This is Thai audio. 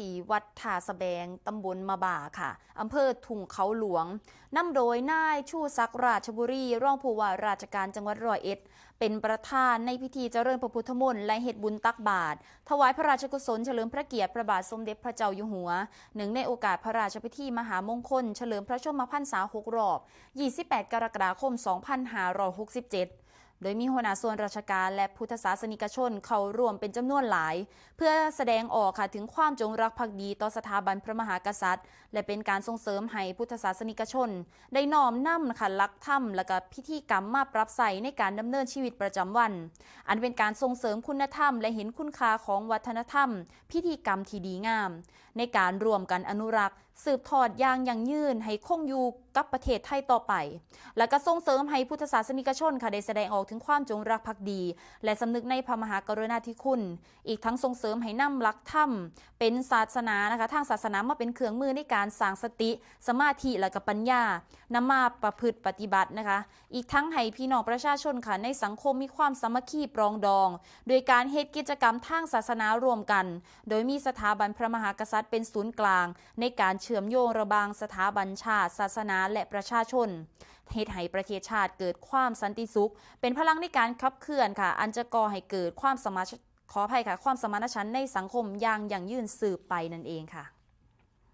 ที่วัดท่าสะแบงตำบลมาบ่าค่ะอำเภอทุ่งเขาหลวงนำโดยนายชูศักดิ์ราชบุรีร่องผู้ว่าราชการจังหวัดร้อยเอ็ด เป็นประธานในพิธีเจริญพระพุทธมนต์และเฮ็ดบุญตักบาตรถวายพระราชกุศลเฉลิมพระเกียรติพระบาทสมเด็จพระเจ้าอยู่หัว หนึ่งในโอกาสพระราชพิธีมหามงคล เฉลิมพระชนมพรรษา6รอบ 28 กรกฎาคม 2567 โดยมีหัวหน้าส่วนราชการและพุทธศาสนิกชนเข้าร่วมเป็นจำนวนหลาย เพื่อแสดงออกค่ะถึงความจงรักภักดีต่อสถาบันพระมหากษัตริย์ และเป็นการส่งเสริมให้พุทธศาสนิกชน ได้น้อมนำค่ะลักธรรมและก็พิธีกรรมมาปรับใส่ในการดำเนินชีวิตประจำวัน อันเป็นการส่งเสริมคุณธรรม และเห็นคุณค่าของวัฒนธรรม พิธีกรรมที่ดีงาม ในการร่วมกันอนุรักษ์ สืบทอดอย่างยั่งยืนให้คงอยู่กับประเทศไทยต่อไป และก็ส่งเสริมให้พุทธศาสนิกชนค่ะได้แสดงออกถึงความจงรักภักดี และสำนึกในพระมหากรุณาธิคุณ อีกทั้งส่งเสริมให้นำหลักธรรมเป็นศาสนานะคะทางศาสนามาเป็นเครื่องมือในการสร้างสติ สมาธิและก็ปัญญานำมาประพฤติปฏิบัตินะคะ อีกทั้งให้พี่น้องประชาชนค่ะในสังคมมีความสามัคคีปรองดอง โดยการเฮ็ดกิจกรรมทางศาสนารวมกัน โดยมีสถาบันพระมหากษัตริย์เป็นศูนย์กลาง ในการเชื่อมโยงระบางสถาบันชาติ ศาสนาและประชาชน เฮ็ดให้ประเทศชาติเกิดความสันติสุข เป็นพลังในการขับเคลื่อนค่ะ อันจะก่อให้เกิดความสมาขออภัยค่ะ ความสมานฉันท์ในสังคมอย่างยั่งยืนสืบไปนั่นเองค่ะ